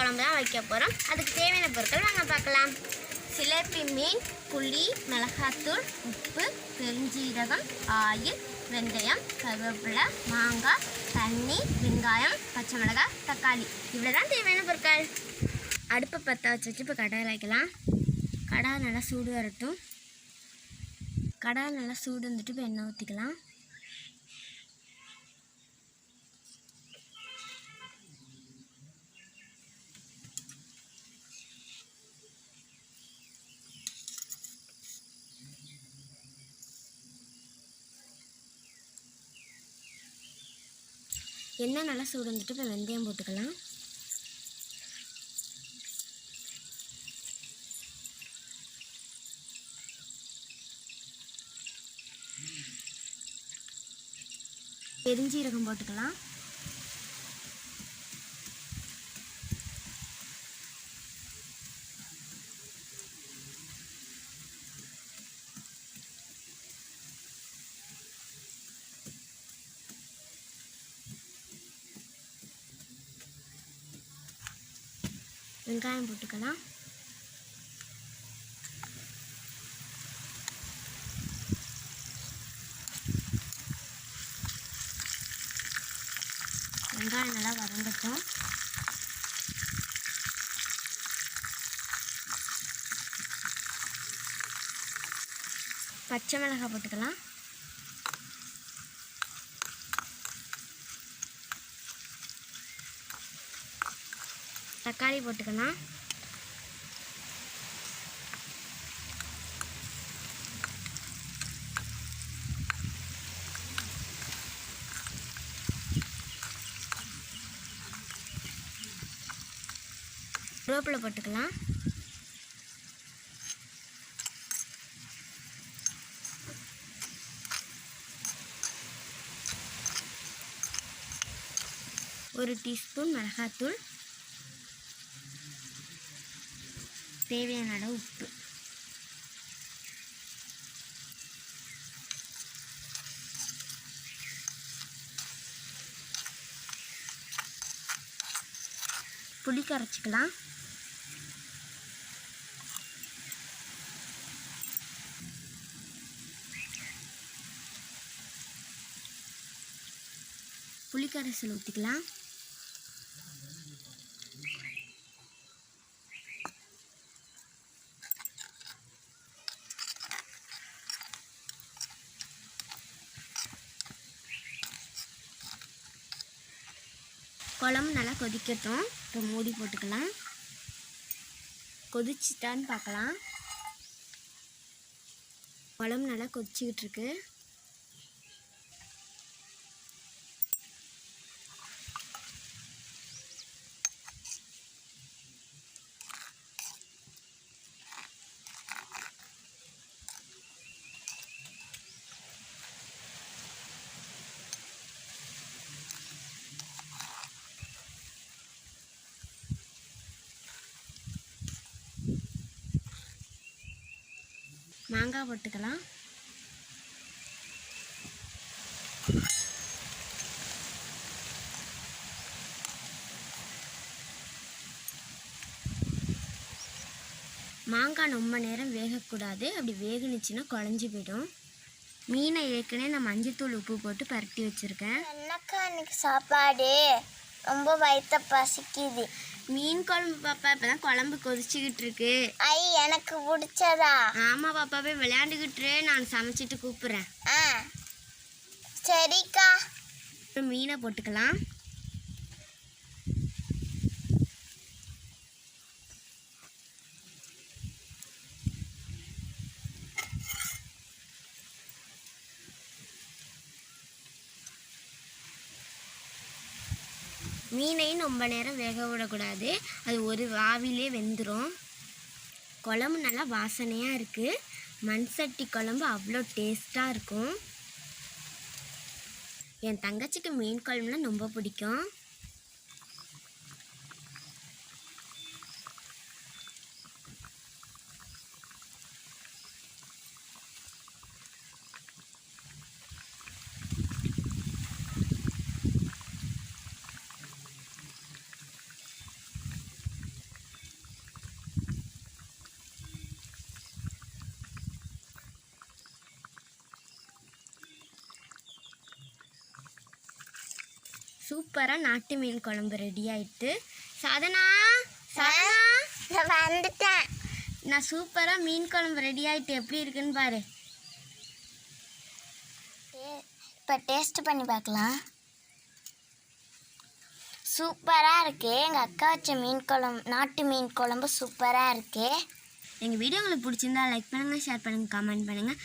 குழம்பு தான் வைக்க போகிறோம் அதுக்கு தேவையான பொருட்கள் வாங்க பார்க்கலாம். சிலேபி மீன் புளி மிளகாத்தூள் உப்பு பெருஞ்சீரகம் ஆயில் வெந்தயம் கருவேப்பிலை மாங்காய் தண்ணி வெங்காயம் பச்சை மிளகாய் தக்காளி. இவ்வளோ தான் தேவையான பொருட்கள். அடுப்பை பற்ற வச்சு வச்சு இப்போ கடாயில் வைக்கலாம். கடாய் நல்லா சூடு வரட்டும். கடாய் நல்லா சூடு வந்துட்டு இப்போ எண்ணெய் ஊற்றிக்கலாம் எண்ணெய் நல்லா சூடு வந்துட்டு இப்போ வெந்தயம் போட்டுக்கலாம். பெருஞ்சீரகம் போட்டுக்கலாம். வெங்காயம் போட்டுக்கலாம். வெங்காயம் நல்லா வதங்கட்டும். பச்சை மிளகாய் போட்டுக்கலாம். தக்காளி போட்டுக்கலாம். கருவேப்பிலை போட்டுக்கலாம். ஒரு டீஸ்பூன் மிளகாத்தூள். தேவையான அளவு உப்பு. புளி கரைச்சிக்கலாம். புளி கரைசல் ஊற்றிக்கலாம் குழம்பு நல்லா கொதிக்கட்டும். இப்போ மூடி போட்டுக்கலாம். கொதிச்சிட்டான்னு பார்க்கலாம். குழம்பு நல்லா கொதிச்சிக்கிட்டு இருக்கு. மாங்காய் போட்டுக்கலாம். மாங்காய் ரொம்ப நேரம் வேகக்கூடாது. அப்படி வேகுனுச்சுன்னா குழஞ்சி போயிடும். மீனை ஏற்கனவே நான் மஞ்சத்தூள் உப்பு போட்டு பரட்டி வச்சுருக்கேன். என்னக்கா சாப்பாடு? ரொம்ப வயிற்ற பசிக்குது. மீன் குழம்பு பாப்பா இப்போ தான் குழம்பு கொதிச்சுக்கிட்டு இருக்கு. ஐ எனக்கு பிடிச்சதா? ஆமாம் பாப்பா போய் விளையாண்டுக்கிட்டு நான் சமைச்சிட்டு கூப்பிட்றேன். ஆ சரிக்கா. அப்புறம் மீனை போட்டுக்கலாம். மீனையும் ரொம்ப நேரம் வேக விடக்கூடாது. அது ஒரு வாவிலே வெந்துடும் குழம்பு நல்லா வாசனையாக இருக்குது மண் சட்டி குழம்பு அவ்வளோ டேஸ்ட்டாக இருக்கும். என் தங்கச்சிக்கு மீன் குழம்புனா ரொம்ப பிடிக்கும். சூப்பராக நாட்டு மீன் குழம்பு ரெடி ஆயிட்டு. சாதனா? சாதனா? நான் வந்துட்டேன். நான் சூப்பராக மீன் குழம்பு ரெடி ஆயிட்டு எப்படி இருக்குன்னு பாரு. இப்போ டேஸ்ட் பண்ணி பார்க்கலாம். சூப்பராக இருக்கு. எங்கள் அக்கா வச்ச மீன் குழம்பு நாட்டு மீன் குழம்பு சூப்பராக இருக்கு. எங்கள் வீடியோ உங்களுக்கு பிடிச்சிருந்தா லைக் பண்ணுங்கள் ஷேர் பண்ணுங்கள் கமெண்ட் பண்ணுங்கள்